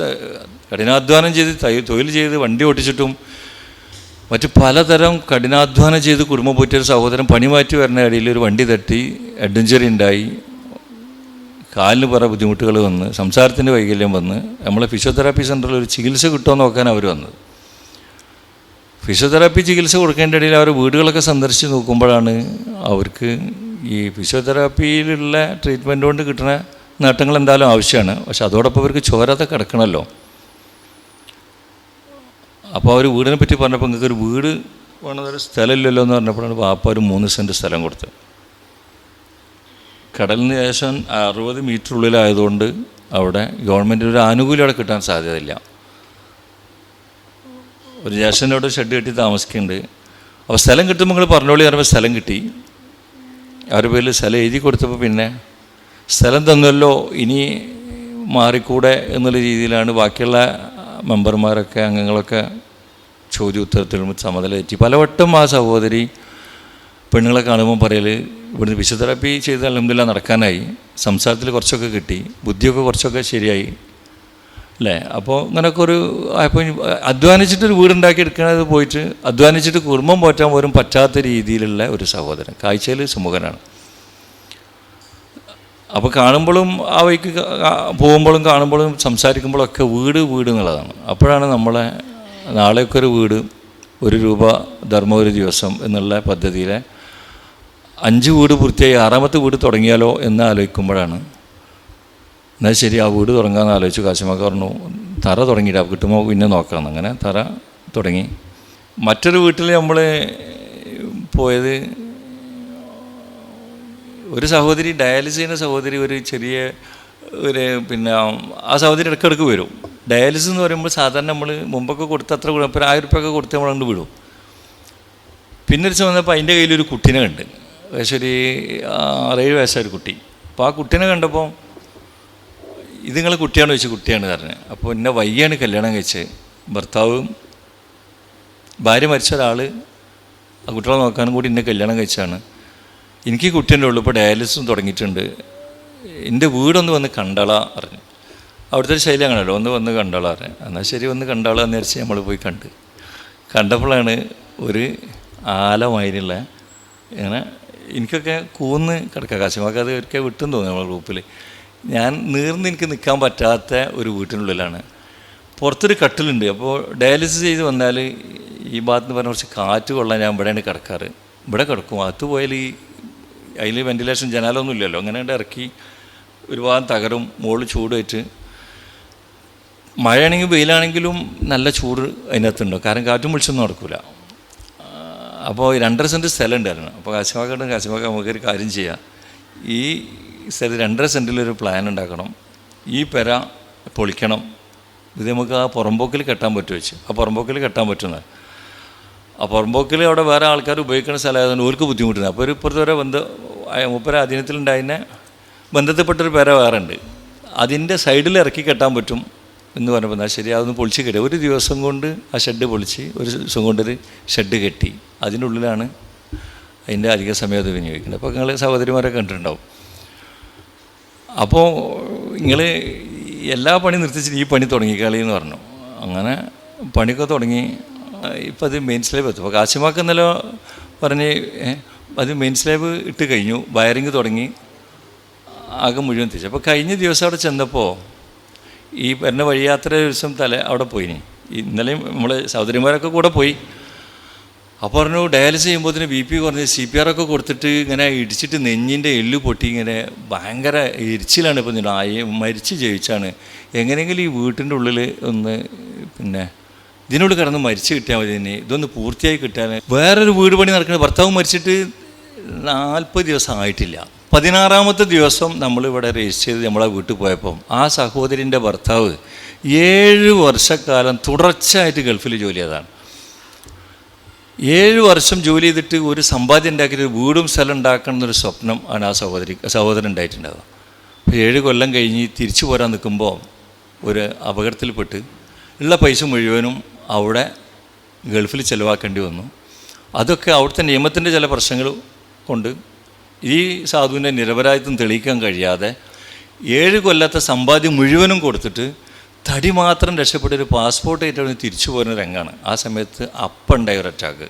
കഠിനാധ്വാനം ചെയ്ത് തൊഴിൽ ചെയ്ത് വണ്ടി ഓടിച്ചിട്ടും മറ്റ് പലതരം കഠിനാധ്വാനം ചെയ്ത് കുടുംബം പോറ്റൊരു സഹോദരൻ പണി മാറ്റി വരുന്ന ഇടയിൽ ഒരു വണ്ടി തട്ടി അഡ്വഞ്ചറി ഉണ്ടായി. കാലിന് പറ ബുദ്ധിമുട്ടുകൾ വന്ന് സംസാരത്തിന്റെ വൈകല്യം വന്ന് നമ്മളെ ഫിസിയോതെറാപ്പി സെന്ററിൽ ഒരു ചികിത്സ കിട്ടുമോ നോക്കാൻ അവർ വന്നത്. ഫിസിയോതെറാപ്പി ചികിത്സ കൊടുക്കേണ്ട ഇടയിൽ അവർ വീടുകളൊക്കെ സന്ദർശിച്ച് നോക്കുമ്പോഴാണ് അവർക്ക് ഈ ഫിസിയോതെറാപ്പിയിലുള്ള ട്രീറ്റ്മെന്റ് കൊണ്ട് കിട്ടുന്ന നേട്ടങ്ങൾ എന്തായാലും ആവശ്യമാണ്. പക്ഷെ അതോടൊപ്പം അവർക്ക് ചോരാതെ കിടക്കണമല്ലോ. അപ്പോൾ അവർ വീടിനെ പറ്റി പറഞ്ഞപ്പോൾ നിങ്ങൾക്ക് ഒരു വീട് വേണമെന്നൊരു സ്ഥലമില്ലല്ലോ എന്ന് പറഞ്ഞപ്പോഴാണ് പാപ്പ ഒരു മൂന്ന് സെന്റ് സ്ഥലം കൊടുത്തത്. കടലിന് ശേഷം അറുപത് മീറ്റർ ഉള്ളിലായതുകൊണ്ട് അവിടെ ഗവൺമെന്റ് ഒരു ആനുകൂല്യം അവിടെ കിട്ടാൻ സാധ്യതയില്ല. ഒരു ജേഷന്റെ അവിടെ ഷെഡ് കെട്ടി താമസിക്കുന്നുണ്ട്. അപ്പോൾ സ്ഥലം കിട്ടുമ്പോൾ നിങ്ങൾ പറഞ്ഞോളി പറയുമ്പോൾ സ്ഥലം കിട്ടി. അവരുടെ പേരിൽ സ്ഥലം എഴുതി കൊടുത്തപ്പോൾ പിന്നെ സ്ഥലം തന്നല്ലോ ഇനി മാറിക്കൂടെ എന്നുള്ള രീതിയിലാണ് ബാക്കിയുള്ള മെമ്പർമാരൊക്കെ അംഗങ്ങളൊക്കെ ചോദ്യോത്തരത്തിലും എത്തി പലവട്ടം ആ സഹോദരി പെണ്ണുങ്ങളെ കാണുമ്പോൾ പറയൽ ഇവിടുന്ന് ഫിസിയോതെറാപ്പി ചെയ്ത് അലഹമില്ല നടക്കാനായി സംസാരത്തിൽ കുറച്ചൊക്കെ കിട്ടി ബുദ്ധിയൊക്കെ കുറച്ചൊക്കെ ശരിയായി. അല്ലേ? അപ്പോൾ അങ്ങനെയൊക്കെ ഒരു അപ്പോൾ അധ്വാനിച്ചിട്ടൊരു വീടുണ്ടാക്കി എടുക്കണത് പോയിട്ട് അധ്വാനിച്ചിട്ട് കുടുംബം പോറ്റാൻ പോലും പറ്റാത്ത രീതിയിലുള്ള ഒരു സഹോദരൻ കാഴ്ചയിൽ സുമുഖനാണ്. അപ്പോൾ കാണുമ്പോഴും ആ വഴിക്ക് പോകുമ്പോഴും കാണുമ്പോഴും സംസാരിക്കുമ്പോഴും ഒക്കെ വീട് വീട് എന്നുള്ളതാണ്. അപ്പോഴാണ് നമ്മളെ നാളെയൊക്കെ ഒരു വീട് ഒരു രൂപ ധർമ്മം ഒരു ദിവസം എന്നുള്ള പദ്ധതിയിലെ അഞ്ച് വീട് പൂർത്തിയായി ആറാമത്തെ വീട് തുടങ്ങിയാലോ എന്ന് ആലോചിക്കുമ്പോഴാണ്. എന്നാൽ ശരി ആ വീട് തുടങ്ങാമെന്ന് ആലോചിച്ചു. കാശിമാക്ക പറഞ്ഞു തറ തുടങ്ങിയിട്ട് കിട്ടുമ്പോൾ പിന്നെ നോക്കാമെന്ന് അങ്ങനെ തറ തുടങ്ങി. മറ്റൊരു വീട്ടിൽ നമ്മൾ പോയത് ഒരു സഹോദരി ഡയാലിസിസ് ചെയ്യുന്ന സഹോദരി ഒരു ചെറിയ ഒരു പിന്നെ ആ സഹോദരി ഇടയ്ക്കിടയ്ക്ക് വരും. ഡയാലിസിസ് എന്ന് പറയുമ്പോൾ സാധാരണ നമ്മൾ മുമ്പൊക്കെ കൊടുത്ത് അത്ര ഇപ്പോൾ ആയിരം റുപ്യൊക്കെ കൊടുത്ത് നമ്മൾ അങ്ങോട്ട് വിടും. പിന്നെ ഒരു ദിവസം വന്നപ്പോൾ അതിന്റെ കയ്യിലൊരു കുട്ടീനെ കണ്ട്. ഒരു ആറേഴ് വയസ്സായ ഒരു കുട്ടി. അപ്പോൾ ആ കുട്ടീനെ കണ്ടപ്പോൾ ഇത് നിങ്ങൾ കുട്ടിയാണ്? ചോദിച്ചു കുട്ടിയാണ് പറഞ്ഞത് അപ്പോൾ എന്നെ വയ്യാണ് കല്യാണം കഴിച്ച് ഭർത്താവും ഭാര്യ മരിച്ച ഒരാൾ ആ കുട്ടികളെ നോക്കാനും കൂടി എന്നെ കല്യാണം കഴിച്ചാണ് എനിക്ക് കുട്ടീന്റെ ഉള്ളു ഇപ്പോൾ ഡയാലിസിസും തുടങ്ങിയിട്ടുണ്ട്. എന്റെ വീടൊന്ന് വന്ന് കണ്ടള പറഞ്ഞു. അവിടുത്തെ ശൈലി അങ്ങനെയല്ലോ ഒന്ന് വന്ന് കണ്ടള പറഞ്ഞു. എന്നാൽ ശരി ഒന്ന് കണ്ടാളാ എന്ന് വിചാരിച്ച് നമ്മൾ പോയി കണ്ട്. കണ്ടപ്പോഴാണ് ഒരു ആലമായിരുന്നുള്ള ഇങ്ങനെ എനിക്കൊക്കെ കൂന്ന് കിടക്കുക. കാശിമാക്ക് അത് ഒരിക്കൽ വിട്ടെന്ന് തോന്നി നമ്മളെ ഗ്രൂപ്പിൽ ഞാൻ നീർന്ന് എനിക്ക് നിൽക്കാൻ പറ്റാത്ത ഒരു വീട്ടിനുള്ളിലാണ്. പുറത്തൊരു കട്ടിലുണ്ട്. അപ്പോൾ ഡയാലിസിസ് ചെയ്ത് വന്നാൽ ഈ ഭാഗത്ത് നിന്ന് പറഞ്ഞ കുറച്ച് കാറ്റ് കൊള്ളാൻ ഞാൻ ഇവിടെയാണ് കിടക്കാറ്. ഇവിടെ കിടക്കും. അകത്ത് പോയാൽ ഈ അതിൽ വെന്റിലേഷൻ ജനാലൊന്നും ഇല്ലല്ലോ. അങ്ങനെ ഇറക്കി ഒരു ഭാഗം തകരും മുകളിൽ ചൂടായിട്ട് മഴയാണെങ്കിൽ വെയിലാണെങ്കിലും നല്ല ചൂട് അതിനകത്തുണ്ടോ. കാരണം കാറ്റും വിളിച്ചൊന്നും നടക്കില്ല അപ്പോൾ രണ്ടര സെന്റ് സ്ഥലം ഉണ്ടായിരുന്നു അപ്പോൾ കാശിമാക്കുണ്ട് കാശിമാക്ക നമുക്കൊരു കാര്യം ചെയ്യാം. ഈ സ്ഥലത്ത് രണ്ടര സെന്റിലൊരു പ്ലാൻ ഉണ്ടാക്കണം. ഈ പെര പൊളിക്കണം. ഇത് നമുക്ക് ആ പുറമ്പോക്കിൽ കെട്ടാൻ പറ്റുമോ വെച്ച് ആ പുറമ്പോക്കിൽ കെട്ടാൻ പറ്റുന്നത് ആ പുറമ്പോക്കിൽ അവിടെ വേറെ ആൾക്കാർ ഉപയോഗിക്കുന്ന സ്ഥലമായതുകൊണ്ട് ഓർക്ക് ബുദ്ധിമുട്ടുണ്ട് അപ്പോൾ ഒരു ഇപ്പുറത്തെ വരെ ബന്ധ മുപ്പര അധീനത്തിലുണ്ടായതിനെ ബന്ധത്തിൽപ്പെട്ടൊരു പെര വേറെ ഉണ്ട്. അതിന്റെ സൈഡിൽ ഇറക്കി കെട്ടാൻ പറ്റും. എന്ന് പറഞ്ഞപ്പോൾ എന്നാൽ ശരി അതൊന്ന് പൊളിച്ച് കെട്ടി. ഒരു ദിവസം കൊണ്ട് ആ ഷെഡ് പൊളിച്ച് ഒരു ദിവസം കൊണ്ട് ഒരു ഷെഡ് കെട്ടി. അതിന്റെ ഉള്ളിലാണ് അതിന്റെ അധിക സമയം അത് വിനിയോഗിക്കുന്നത്. അപ്പോൾ നിങ്ങൾ സഹോദരിമാരെ കണ്ടിട്ടുണ്ടാവും. അപ്പോൾ നിങ്ങൾ എല്ലാ പണി നിർത്തിച്ചിട്ട് ഈ പണി തുടങ്ങിക്കളി എന്ന് പറഞ്ഞു. അങ്ങനെ പണിയൊക്കെ തുടങ്ങി ഇപ്പം അത് മെയിൻ സ്ലേബ് എത്തും. അപ്പോൾ കാശിമാക്ക് ഇന്നലെ പറഞ്ഞ് അത് മെയിൻ സ്ലേബ് ഇട്ട് കഴിഞ്ഞു. വയറിങ് തുടങ്ങി. ആകെ മുഴുവൻ തിരിച്ചു അപ്പോൾ കഴിഞ്ഞ ദിവസം അവിടെ ചെന്നപ്പോൾ ഈ വരുന്ന വഴിയാത്ര ദിവസം തല അവിടെ പോയിനി. ഇന്നലെയും നമ്മൾ സഹോദരിമാരൊക്കെ കൂടെ പോയി. അപ്പോൾ പറഞ്ഞു ഡയാലിസിസ് ചെയ്യുമ്പോൾ ബി പി കുറഞ്ഞ് സി പി ആർ ഒക്കെ കൊടുത്തിട്ട് ഇങ്ങനെ ഇടിച്ചിട്ട് നെഞ്ഞിന്റെ എല്ല് പൊട്ടി ഇങ്ങനെ ഭയങ്കര എരിച്ചിലാണ് ഇപ്പം നിങ്ങൾ ആയി മരിച്ച് ജയിച്ചാണ്. എങ്ങനെയെങ്കിലും ഈ വീട്ടിന്റെ ഉള്ളിൽ ഒന്ന് പിന്നെ ഇതിനോട് കിടന്ന് മരിച്ച് കിട്ടിയാൽ മതി തന്നെ ഇതൊന്ന് പൂർത്തിയായി കിട്ടാൻ വേറൊരു വീട് പണി നടക്കുന്നത് ഭർത്താവ് മരിച്ചിട്ട് നാൽപ്പത് ദിവസം ആയിട്ടില്ല. പതിനാറാമത്തെ ദിവസം നമ്മളിവിടെ രജിസ്റ്റർ ചെയ്ത് നമ്മളെ വീട്ടിൽ പോയപ്പം ആ സഹോദരിന്റെ ഭർത്താവ് ഏഴ് വർഷക്കാലം തുടർച്ചയായിട്ട് ഗൾഫിൽ ജോലി ചെയ്തതാണ്. ഏഴ് വർഷം ജോലി ചെയ്തിട്ട് ഒരു സമ്പാദ്യം ഉണ്ടാക്കിയിട്ട് വീടും സ്ഥലം ഉണ്ടാക്കണം എന്നൊരു സ്വപ്നം ആണ് ആ സഹോദരി സഹോദരൻ ഉണ്ടായിട്ടുണ്ടാവുക. അപ്പോൾ ഏഴ് കൊല്ലം കഴിഞ്ഞ് തിരിച്ചു പോരാൻ നിൽക്കുമ്പോൾ ഒരു അപകടത്തിൽപ്പെട്ട് ഉള്ള പൈസ മുഴുവനും അവിടെ ഗൾഫിൽ ചിലവാക്കേണ്ടി വന്നു. അതൊക്കെ അവിടുത്തെ നിയമത്തിന്റെ ചില പ്രശ്നങ്ങൾ കൊണ്ട് ഈ സാധുവിന്റെ നിരപരാധിത്വം തെളിയിക്കാൻ കഴിയാതെ ഏഴ് കൊല്ലത്തെ സമ്പാദ്യം മുഴുവനും കൊടുത്തിട്ട് തടി മാത്രം രക്ഷപ്പെട്ട ഒരു പാസ്പോർട്ട് ആയിട്ടാണ് തിരിച്ചു പോകുന്ന രംഗമാണ്. ആ സമയത്ത് അപ്പുണ്ടായ ഒരു അറ്റാക്ക്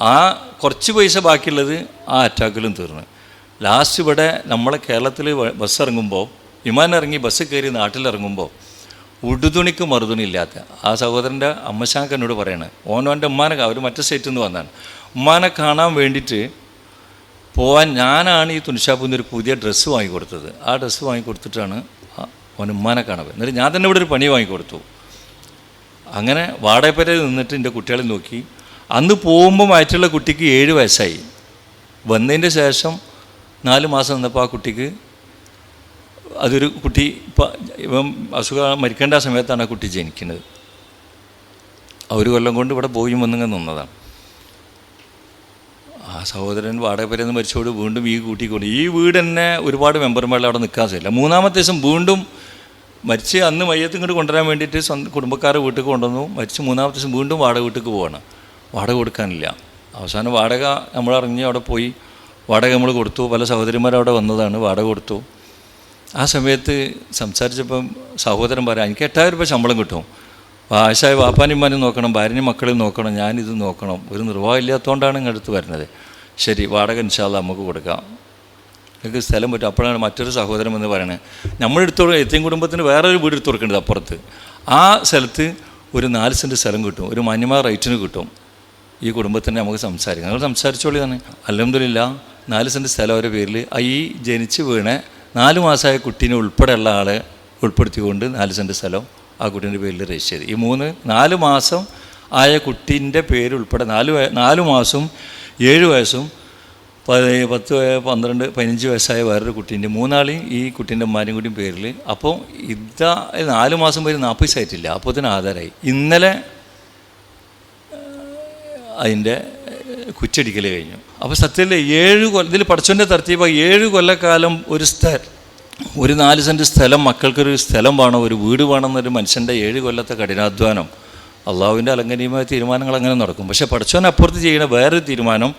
ആ കുറച്ച് പൈസ ബാക്കിയുള്ളത് ആ അറ്റാക്കിലും തീർന്നു. ലാസ്റ്റ് ഇവിടെ നമ്മളെ കേരളത്തിൽ ബസ് ഇറങ്ങുമ്പോൾ വിമാനം ഇറങ്ങി ബസ് കയറി നാട്ടിലിറങ്ങുമ്പോൾ ഉടുതുണിക്ക് മറുതുണി ഇല്ലാത്ത ആ സഹോദരന്റെ അമ്മശാങ്കനോട് പറയണേ ഓനോന്റെ ഉമ്മാനെ അവർ മറ്റേ സ്റ്റേറ്റിൽ നിന്ന് വന്നാണ്. ഉമ്മാനെ കാണാൻ വേണ്ടിയിട്ട് പോവാൻ ഞാനാണ് ഈ തുണിഷാപ്പിൽ ഒരു പുതിയ ഡ്രസ്സ് വാങ്ങിക്കൊടുത്തത്. ആ ഡ്രസ്സ് വാങ്ങിക്കൊടുത്തിട്ടാണ് അവൻ ഉമ്മാനെ കാണാൻ എന്നിട്ട് ഞാൻ തന്നെ ഇവിടെ ഒരു പണി വാങ്ങിക്കൊടുത്തു. അങ്ങനെ വാടകപ്പേരയിൽ നിന്നിട്ട് എന്റെ കുട്ടികളെ നോക്കി. അന്ന് പോകുമ്പോൾ വയറ്റുള്ള കുട്ടിക്ക് ഏഴ് വയസ്സായി. വന്നതിന്റെ ശേഷം നാല് മാസം നിന്നപ്പോൾ ആ കുട്ടിക്ക് അതൊരു കുട്ടി ഇപ്പം ഇപ്പം അസുഖം മരിക്കേണ്ട സമയത്താണ് ആ കുട്ടി ജനിക്കുന്നത്. ആ ഒരു കൊല്ലം കൊണ്ട് ഇവിടെ പോയി വന്നിങ്ങനെ നിന്നതാണ്. ആ സഹോദരൻ വാടകപ്പേരിൽ നിന്ന് മരിച്ചോട് വീണ്ടും ഈ കൂട്ടിക്കൊണ്ട്. ഈ വീട് തന്നെ ഒരുപാട് മെമ്പർമാരിൽ അവിടെ നിൽക്കാൻ സാധിക്കില്ല മൂന്നാമത്തെ ദിവസം വീണ്ടും മരിച്ച് അന്ന് മയ്യത്ത് ഇങ്ങോട്ട് കൊണ്ടുവരാൻ വേണ്ടിയിട്ട് കുടുംബക്കാരെ വീട്ടിൽ കൊണ്ടുവന്നു. മരിച്ച് മൂന്നാമത്തെ ദിവസം വീണ്ടും വാടക വീട്ടിലേക്ക് പോവാണ്. വാടക കൊടുക്കാനില്ല. അവസാനം വാടക നമ്മൾ അറിഞ്ഞ് അവിടെ പോയി വാടക നമ്മൾ കൊടുത്തു. പല സഹോദരിമാർ അവിടെ വന്നതാണ്. വാടക കൊടുത്തു. ആ സമയത്ത് സംസാരിച്ചപ്പം സഹോദരൻ പറയാം എനിക്ക് എട്ടായിരം രൂപ ശമ്പളം കിട്ടും. ആശായ വാപ്പാനിമാനും നോക്കണം ഭാര്യനും മക്കളെയും നോക്കണം ഞാനിത് നോക്കണം. ഒരു നിർവാഹമില്ലാത്തതുകൊണ്ടാണ് ഇല്ലാത്തതുകൊണ്ടാണ് ഇങ്ങ് വരുന്നത്. ശരി വാടക ഇൻഷാല്ല നമുക്ക് കൊടുക്കാം. നിങ്ങൾക്ക് സ്ഥലം പറ്റും. അപ്പോഴാണ് മറ്റൊരു സഹോദരൻ എന്ന് പറയുന്നത് നമ്മളെടുത്ത് എത്തിയും കുടുംബത്തിന് വേറൊരു വീട് എടുത്ത് കൊടുക്കേണ്ടത് അപ്പുറത്ത്? ആ സ്ഥലത്ത് ഒരു നാല് സെന്റ് സ്ഥലം കിട്ടും. ഒരു മാന്യമായ റേറ്റിന് കിട്ടും. ഈ കുടുംബത്തിന് നമുക്ക് സംസാരിക്കാം. നിങ്ങൾ സംസാരിച്ചോളി തന്നെ. അല്ലെന്നില്ല നാല് സെന്റ് സ്ഥലം അവരുടെ പേരിൽ ഈ ജനിച്ച് വീണ നാല് മാസമായ കുട്ടീനെ ഉൾപ്പെടെയുള്ള ആളെ ഉൾപ്പെടുത്തിക്കൊണ്ട് നാല് സെന്റ് സ്ഥലം ആ കുട്ടീന്റെ പേരിൽ രജിസ്റ്റർ ചെയ്ത്. ഈ മൂന്ന് നാല് മാസം ആയ കുട്ടീന്റെ പേര് ഉൾപ്പെടെ നാല് നാല് മാസവും ഏഴ് വയസ്സും പത്ത് പന്ത്രണ്ട് പതിനഞ്ച് വയസ്സായ വേറൊരു കുട്ടീന്റെ മൂന്നാളെയും ഈ കുട്ടീന്റെ അമ്മാരും കൂടിയും പേരിൽ അപ്പോൾ ഇതാ നാല് മാസം പേര് നാൽപ്പത് വയസ്സായിട്ടില്ല അപ്പോൾ തന്നെ ആധാരമായി ഇന്നലെ അതിന്റെ കുറ്റടിക്കൽ കഴിഞ്ഞു. അപ്പോൾ സത്യത്തിൽ ഏഴ് കൊല്ലം ഇതിൽ പഠിച്ചോന്റെ തർത്തീപ ഏഴ് കൊല്ലക്കാലം ഒരു സ്ഥലം ഒരു നാല് സെന്റ് സ്ഥലം മക്കൾക്കൊരു സ്ഥലം വേണം ഒരു വീട് വേണം എന്നൊരു മനുഷ്യന്റെ ഏഴ് കൊല്ലത്തെ കഠിനാധ്വാനം അള്ളാഹുവിന്റെ അലങ്കനീയമായ തീരുമാനങ്ങൾ അങ്ങനെ നടക്കും. പക്ഷേ പഠിച്ചവൻ അപ്പുറത്ത് ചെയ്യുന്ന വേറൊരു തീരുമാനം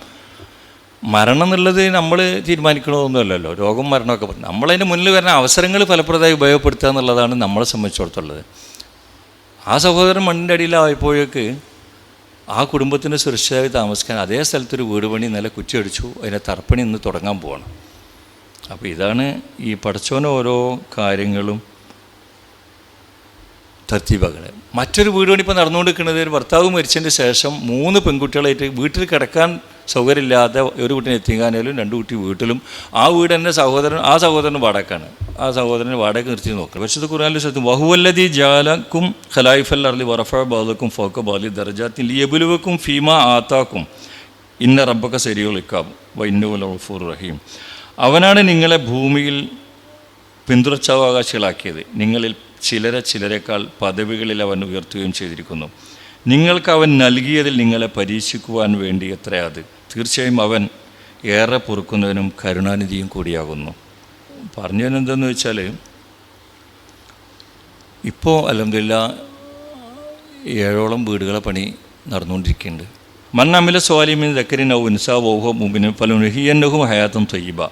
മരണം എന്നുള്ളത് നമ്മൾ തീരുമാനിക്കണമൊന്നുമല്ലല്ലോ രോഗം മരണമൊക്കെ നമ്മളതിന് മുന്നിൽ വരുന്ന അവസരങ്ങൾ ഫലപ്രദമായി ഉപയോഗപ്പെടുത്തുക എന്നുള്ളതാണ് നമ്മളെ സംബന്ധിച്ചിടത്തുള്ളത് ആ സഹോദരൻ മണ്ണിന്റെ അടിയിലായപ്പോഴേക്ക് ആ കുടുംബത്തിന് സുരക്ഷിതമായി താമസിക്കാൻ അതേ സ്ഥലത്തൊരു വീട് പണി നില കുറ്റിയടിച്ചു. അതിനെ തറപ്പണി ഇന്ന് തുടങ്ങാൻ പോവാണ്. അപ്പോൾ ഇതാണ് ഈ പഠിച്ചോന ഓരോ കാര്യങ്ങളും തർത്തീപകൾ മറ്റൊരു വീട് പണി ഇപ്പോൾ നടന്നുകൊണ്ടിരിക്കുന്നത് ഒരു ഭർത്താവ് മരിച്ചതിന് ശേഷം മൂന്ന് പെൺകുട്ടികളായിട്ട് വീട്ടിൽ കിടക്കാൻ സൗകര്യമില്ലാതെ ഒരു കുട്ടീനെ എത്തിക്കാനേലും രണ്ട് കുട്ടി വീട്ടിലും ആ വീട് തന്നെ സഹോദരൻ ആ സഹോദരൻ വാടകക്കാണ്. ആ സഹോദരൻ വാടക നിർത്തി നോക്കണം. പക്ഷേ ഇത് ഖുറാനിൽ ശ്രദ്ധ വഹുവല്ലതി ജാലക്കും ഖലായിഫൽ അർലി വറഫ ബാലക്കും ഫോക്ക ബാലി ദർജാത്തിൽ യബുലുവക്കും ഫീമ ആത്താക്കും. ഇന്ന റബ്ബക്ക ശരിയൊളിക്കാം വൈന്നുലഫൂർ റഹീം. അവനാണ് നിങ്ങളെ ഭൂമിയിൽ പിന്തുടർച്ചാവകാശികളാക്കിയത്. നിങ്ങളിൽ ചിലരെ ചിലരെക്കാൾ പദവികളിൽ അവൻ ഉയർത്തുകയും ചെയ്തിരിക്കുന്നു. നിങ്ങൾക്ക് അവൻ നൽകിയതിൽ നിങ്ങളെ പരീക്ഷിക്കുവാൻ വേണ്ടി എത്ര അത്. തീർച്ചയായും അവൻ ഏറെ പൊറുക്കുന്നവനും കരുണാനിധിയും കൂടിയാകുന്നു. പറഞ്ഞു എന്തെന്ന് വെച്ചാൽ ഇപ്പോൾ അലഹമില്ല ഏഴോളം വീടുകളെ പണി നടന്നുകൊണ്ടിരിക്കുന്നുണ്ട്. മണ്ണമില സ്വാലിമിൻ ദക്കരി നൗ ഉൻസാ മുമ്പിന് പല പലുഹിയന്നഹും ഹയാത്തും തൊയ്യബ.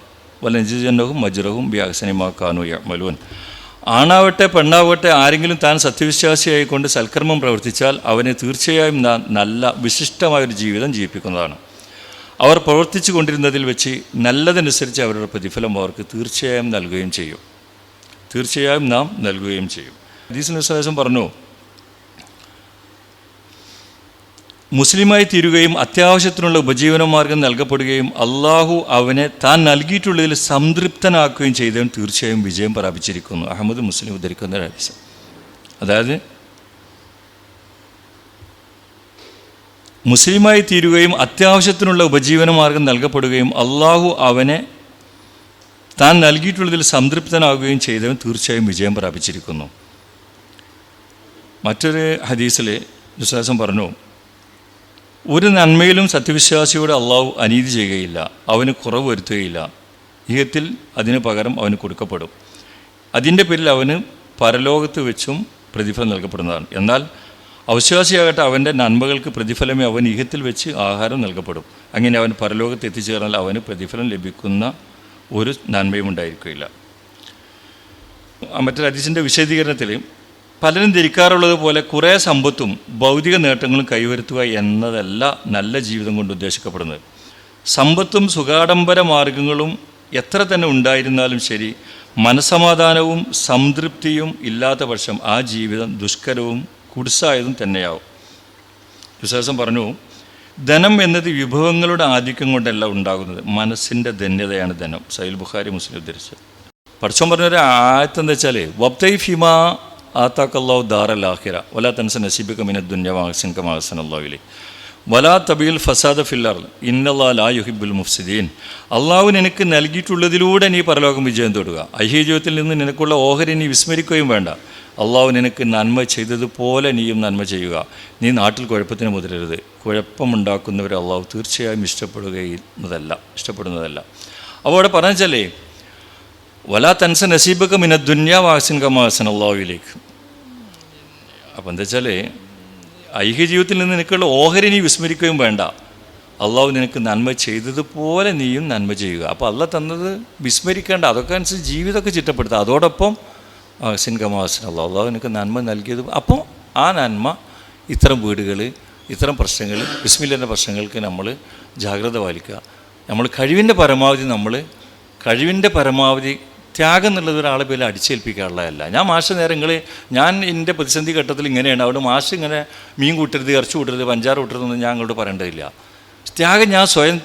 വലഞ്ചിജന്നവും മജുറവും വ്യാസനിമാക്കാനു യമലൂൻ ആണാവട്ടെ പെണ്ണാവട്ടെ ആരെങ്കിലും താൻ സത്യവിശ്വാസിയായിക്കൊണ്ട് സൽക്കർമ്മം പ്രവർത്തിച്ചാൽ അവനെ തീർച്ചയായും നല്ല വിശിഷ്ടമായൊരു ജീവിതം ജീവിപ്പിക്കുന്നതാണ്. അവർ പ്രവർത്തിച്ചു കൊണ്ടിരുന്നതിൽ വെച്ച് നല്ലതനുസരിച്ച് അവരുടെ പ്രതിഫലം അവർക്ക് തീർച്ചയായും നൽകുകയും ചെയ്യും. തീർച്ചയായും നാം നൽകുകയും ചെയ്യും. ഹദീസ് വിശ്വാസം പറഞ്ഞു മുസ്ലിമായി തീരുകയും അത്യാവശ്യത്തിനുള്ള ഉപജീവനമാർഗം നൽകപ്പെടുകയും അള്ളാഹു അവനെ താൻ നൽകിയിട്ടുള്ളതിൽ സംതൃപ്തനാക്കുകയും ചെയ്തവൻ തീർച്ചയായും വിജയം പ്രാപിച്ചിരിക്കുന്നു. അഹമ്മദ് മുസ്ലിം ഉദ്ധരിക്കുന്ന രാജ്യം അതായത് മുസ്ലിമായി തീരുകയും അത്യാവശ്യത്തിനുള്ള ഉപജീവനമാർഗം നൽകപ്പെടുകയും അള്ളാഹു അവനെ താൻ നൽകിയിട്ടുള്ളതിൽ സംതൃപ്തനാകുകയും ചെയ്തവൻ തീർച്ചയായും വിജയം പ്രാപിച്ചിരിക്കുന്നു. മറ്റൊരു ഹദീസിലെ വിശ്വാസം പറഞ്ഞു ഒരു നന്മയിലും സത്യവിശ്വാസിയോട് അള്ളാഹു അനീതി ചെയ്യുകയില്ല. അവന് കുറവ് വരുത്തുകയില്ല. ഇഹത്തിൽ അതിന് പകരം അവന് കൊടുക്കപ്പെടും. അതിന്റെ പേരിൽ അവന് പരലോകത്ത് വെച്ചും പ്രതിഫലം നൽകപ്പെടുന്നതാണ്. എന്നാൽ അവിശ്വാസിയാകട്ടെ അവന്റെ നന്മകൾക്ക് പ്രതിഫലമേ അവൻ ഇഹത്തിൽ വെച്ച് ആഹാരം നൽകപ്പെടും. അങ്ങനെ അവൻ പരലോകത്ത് എത്തിച്ചേർന്നാൽ അവന് പ്രതിഫലം ലഭിക്കുന്ന ഒരു നന്മയും ഉണ്ടായിരിക്കുകയില്ല. മറ്റൊരു അതിസിന്റെ വിശദീകരണത്തിൽ പലരും ധരിക്കാറുള്ളത് പോലെ കുറേ സമ്പത്തും ഭൗതിക നേട്ടങ്ങളും കൈവരുത്തുക എന്നതല്ല നല്ല ജീവിതം കൊണ്ട് ഉദ്ദേശിക്കപ്പെടുന്നത്. സമ്പത്തും സുഖാഡംബര മാർഗങ്ങളും എത്ര തന്നെ ഉണ്ടായിരുന്നാലും ശരി മനസമാധാനവും സംതൃപ്തിയും ഇല്ലാത്ത പക്ഷം ആ ജീവിതം ദുഷ്കരവും കുടിസായതും തന്നെയാവും. വിശ്വാസം പറഞ്ഞു ധനം എന്നത് വിഭവങ്ങളുടെ ആധിക്യം കൊണ്ടല്ല ഉണ്ടാകുന്നത് മനസ്സിന്റെ ധന്യതയാണ് ധനം. സൈൽ ബുഖാരി മുസ്ലിം ഉദ്ധരിച്ചത് പഠിച്ചോൻ പറഞ്ഞൊരു ആയത്തെന്ന് വെച്ചാൽ വബ്തൈ ഫിമാ ആത്താക്കല്ലാഹു ദാറലാഹിറ വലാ തൻസ നസീബിക മിന ദുന്യവാസിൻക കമാഹസൻ അള്ളാഹുലി വലാ തബീൽ ഫസാദ ഫില്ലർ ഇന്നല്ലാ ലാ യുഹിബുൽ മുഫ്സിദീൻ അള്ളാഹു നിനക്ക് നൽകിയിട്ടുള്ളതിലൂടെ നീ പരലോകം വിജയം തൊടുക. ജീവിതത്തിൽ നിന്ന് നിനക്കുള്ള ഓഹരി നീ വിസ്മരിക്കുകയും വേണ്ട. അള്ളാഹു നിനക്ക് നന്മ ചെയ്തതുപോലെ നീയും നന്മ ചെയ്യുക. നീ നാട്ടിൽ കുഴപ്പത്തിന് മുതിരരുത്. കുഴപ്പമുണ്ടാക്കുന്നവരെ അള്ളാഹു തീർച്ചയായും ഇഷ്ടപ്പെടുകയുന്നതല്ല. ഇഷ്ടപ്പെടുന്നതല്ല. അപ്പോൾ അവിടെ പറഞ്ഞാൽ വലാ തൻസ നസീബക്ക മിന ദുന്യാവാസിൻ കമാസൻ അള്ളാഹുവിലേക്ക് അപ്പം എന്താ വെച്ചാൽ ഐഹിക ജീവിതത്തിൽ നിന്ന് നിനക്കുള്ള ഓഹരി നീ വിസ്മരിക്കുകയും വേണ്ട. അള്ളാഹു നിനക്ക് നന്മ ചെയ്തതുപോലെ നീയും നന്മ ചെയ്യുക. അപ്പോൾ അള്ള തന്നത് വിസ്മരിക്കേണ്ട അതൊക്കെ അനുസരിച്ച് ജീവിതമൊക്കെ ചിട്ടപ്പെടുത്തുക. അതോടൊപ്പം സിൻകമാസന അള്ളാഹു അള്ളാഹു നിനക്ക് നന്മ നൽകിയത്. അപ്പോൾ ആ നന്മ ഇത്തരം വീടുകൾ ഇത്തരം പ്രശ്നങ്ങൾ വിസ്മില്ലിന്റെ പ്രശ്നങ്ങൾക്ക് നമ്മൾ ജാഗ്രത പാലിക്കുക. നമ്മൾ കഴിവിന്റെ പരമാവധി നമ്മൾ കഴിവിന്റെ പരമാവധി ത്യാഗം എന്നുള്ളത് ഒരാളെ പേരിൽ അടിച്ചേൽപ്പിക്കാനുള്ളതല്ല. ഞാൻ മാഷ നേരങ്ങൾ ഞാൻ എന്റെ പ്രതിസന്ധി ഘട്ടത്തിൽ ഇങ്ങനെയാണ്. അവിടെ മാഷ് ഇങ്ങനെ മീൻ കൂട്ടരുത് ഇറച്ചി കൂട്ടരുത് പഞ്ചാറ് കൂട്ടരുതെന്ന് ഞാൻ അങ്ങോട്ട് പറയേണ്ടതില്ല. ത്യാഗം ഞാൻ സ്വയം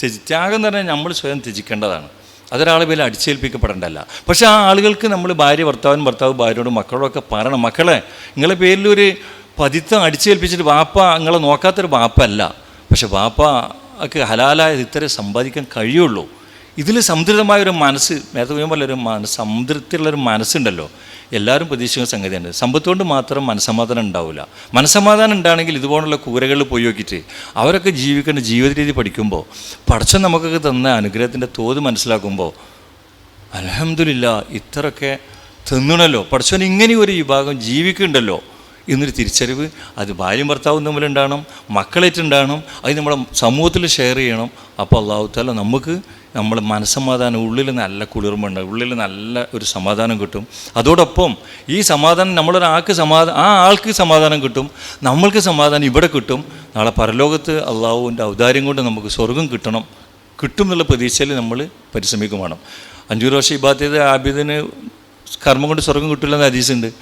ത്യജി ത്യാഗം എന്ന് പറഞ്ഞാൽ നമ്മൾ സ്വയം ത്യജിക്കേണ്ടതാണ്. അതൊരാളെ പേരിൽ അടിച്ചേൽപ്പിക്കപ്പെടേണ്ടല്ല പക്ഷേ ആ ആളുകൾക്ക് നമ്മൾ ഭാര്യ ഭർത്താവും ഭർത്താവ് ഭാര്യയോടും മക്കളോടൊക്കെ പറയണം. മക്കളെ നിങ്ങളെ പേരിലൊരു പതിത്തം അടിച്ചേൽപ്പിച്ചിട്ട് വാപ്പ നിങ്ങളെ നോക്കാത്തൊരു വാപ്പ അല്ല പക്ഷെ വാപ്പക്ക് ഹലാലായത് ഇത്രേ സമ്പാദിക്കാൻ കഴിയുള്ളൂ. ഇതിൽ സംതൃപ്തമായ ഒരു മനസ്സ് നേരത്തെ പറയുമ്പോൾ ഒരു മനസ്സ് സംതൃപ്തിയുള്ളൊരു മനസ്സുണ്ടല്ലോ. എല്ലാവരും പ്രതീക്ഷിക്കുന്ന സംഗതിയാണ്. സമ്പത്ത് കൊണ്ട് മാത്രം മനസ്സമാധാനം ഉണ്ടാവില്ല മനസ്സമാധാനം ഉണ്ടാണെങ്കിൽ ഇതുപോലുള്ള കൂരകളിൽ പോയി നോക്കിയിട്ട് അവരൊക്കെ ജീവിക്കേണ്ട ജീവിത രീതി പഠിക്കുമ്പോൾ പഠിച്ച നമുക്കൊക്കെ തന്ന അനുഗ്രഹത്തിന്റെ തോത് മനസ്സിലാക്കുമ്പോൾ അലഹമില്ല ഇത്രയൊക്കെ തിന്നണല്ലോ. പഠിച്ചവൻ ഇങ്ങനെ ഒരു വിഭാഗം ജീവിക്കുന്നുണ്ടല്ലോ. എന്നൊരു തിരിച്ചറിവ് അത് ഭാര്യയും ഭർത്താവും തമ്മിലുണ്ടാകണം മക്കളേറ്റുണ്ടാകണം അത് നമ്മുടെ സമൂഹത്തിൽ ഷെയർ ചെയ്യണം. അപ്പോൾ അള്ളാഹുത്താല നമുക്ക് നമ്മൾ മനസ്സമാധാനം ഉള്ളിൽ നല്ല കുളിർമുണ്ട് ഉള്ളിൽ നല്ല ഒരു സമാധാനം കിട്ടും. അതോടൊപ്പം ഈ സമാധാനം നമ്മളൊരാൾക്ക് സമാധാനം ആ ആൾക്ക് സമാധാനം കിട്ടും നമ്മൾക്ക് സമാധാനം ഇവിടെ കിട്ടും. നാളെ പരലോകത്ത് അള്ളാഹുവിന്റെ ഔദാര്യം കൊണ്ട് നമുക്ക് സ്വർഗം കിട്ടണം. കിട്ടും എന്നുള്ള പ്രതീക്ഷയിൽ നമ്മൾ പരിശ്രമിക്കും വേണം അഞ്ചു വർഷം ഇബാദ്യത ആബിദിന് കർമ്മം കൊണ്ട് സ്വർഗം കിട്ടില്ലെന്ന് ഹദീസുണ്ട്.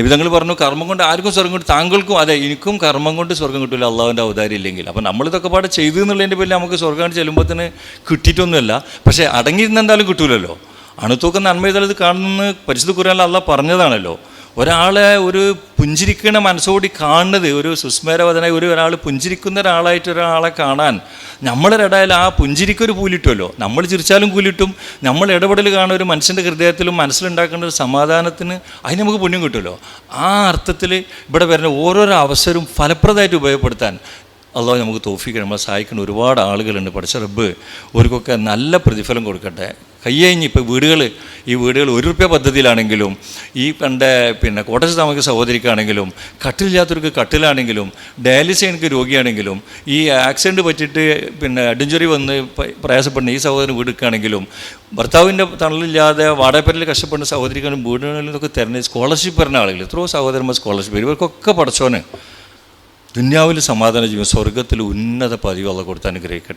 നിബിതങ്ങൾ പറഞ്ഞു കർമ്മം കൊണ്ട് ആർക്കും സ്വർഗം കിട്ടും താങ്കൾക്കും അതെ എനിക്കും കർമ്മം കൊണ്ട് സ്വർഗം കിട്ടില്ല അള്ളാഹുവിന്റെ അവതാരം ഇല്ലെങ്കിൽ. അപ്പം നമ്മളിതൊക്കെ പാടെ ചെയ്തു എന്നുള്ളതിന്റെ പേരിൽ നമുക്ക് സ്വർഗം ചെല്ലുമ്പോൾ തന്നെ കിട്ടിയിട്ടൊന്നുമില്ല. പക്ഷേ അടങ്ങിയിരുന്ന എന്തായാലും കിട്ടൂലല്ലോ. അണുത്തൂക്കം നന്മ ചെയ്താൽ കാണുന്ന പരിശുദ്ധ കുറാൻ അള്ളാഹ് പറഞ്ഞതാണല്ലോ. ഒരാളെ ഒരു പുഞ്ചിരിക്കുന്ന മനസ്സോടി കാണുന്നത് ഒരു സുസ്മരവദനായി ഒരു ഒരാൾ പുഞ്ചിരിക്കുന്ന ഒരാളായിട്ട് ഒരാളെ കാണാൻ നമ്മളുടെ ഇടയിൽ ആ പുഞ്ചിരിക്കൊരു കൂലിട്ടുമല്ലോ നമ്മൾ ചിരിച്ചാലും കൂലിട്ടും നമ്മൾ ഇടപെടൽ കാണുന്ന ഒരു മനുഷ്യന്റെ ഹൃദയത്തിലും മനസ്സിലുണ്ടാക്കേണ്ട ഒരു സമാധാനത്തിന് അതിന് നമുക്ക് പുണ്യം കിട്ടുമല്ലോ. ആ അർത്ഥത്തിൽ ഇവിടെ വരുന്ന ഓരോരോ അവസരവും ഫലപ്രദമായിട്ട് ഉപയോഗപ്പെടുത്താൻ അള്ളാഹു നമുക്ക് തോഫിക്ക് നമ്മളെ സഹായിക്കുന്ന ഒരുപാട് ആളുകളുണ്ട്. പഠിച്ച റബ്ബ് അവർക്കൊക്കെ നല്ല പ്രതിഫലം കൊടുക്കട്ടെ. കയ്യഴിഞ്ഞ് ഇപ്പോൾ വീടുകൾ ഈ വീടുകൾ ഒരു റുപ്യ പദ്ധതിയിലാണെങ്കിലും ഈ കണ്ട പിന്നെ കോട്ടേജ് താമസ സഹോദരിക്കാണെങ്കിലും കട്ടിലില്ലാത്തവർക്ക് കട്ടിലാണെങ്കിലും ഡയാലിസിസ് രോഗിയാണെങ്കിലും ഈ ആക്സിഡന്റ് പറ്റിയിട്ട് പിന്നെ അഡിഞ്ചറി വന്ന് പ്രയാസപ്പെടുന്ന ഈ സഹോദരൻ വീടുക്കാണെങ്കിലും ഭർത്താവിന്റെ തണലില്ലാതെ വാടകപ്പരിൽ കഷ്ടപ്പെടുന്ന സഹോദരിക്കാനും വീടുകളിൽ നിന്നൊക്കെ സ്കോളർഷിപ്പ് വരുന്ന ആളുകൾ. എത്രയോ സഹോദരന്മാർ സ്കോളർഷിപ്പ് ഇവർക്കൊക്കെ പഠിച്ചോനെ ദുന്യാവിൽ സമാധാന ജീവൻ സ്വർഗത്തിൽ ഉന്നത പതിവ് അള്ള കൊടുത്ത് അനുഗ്രഹിക്കട്ടെ.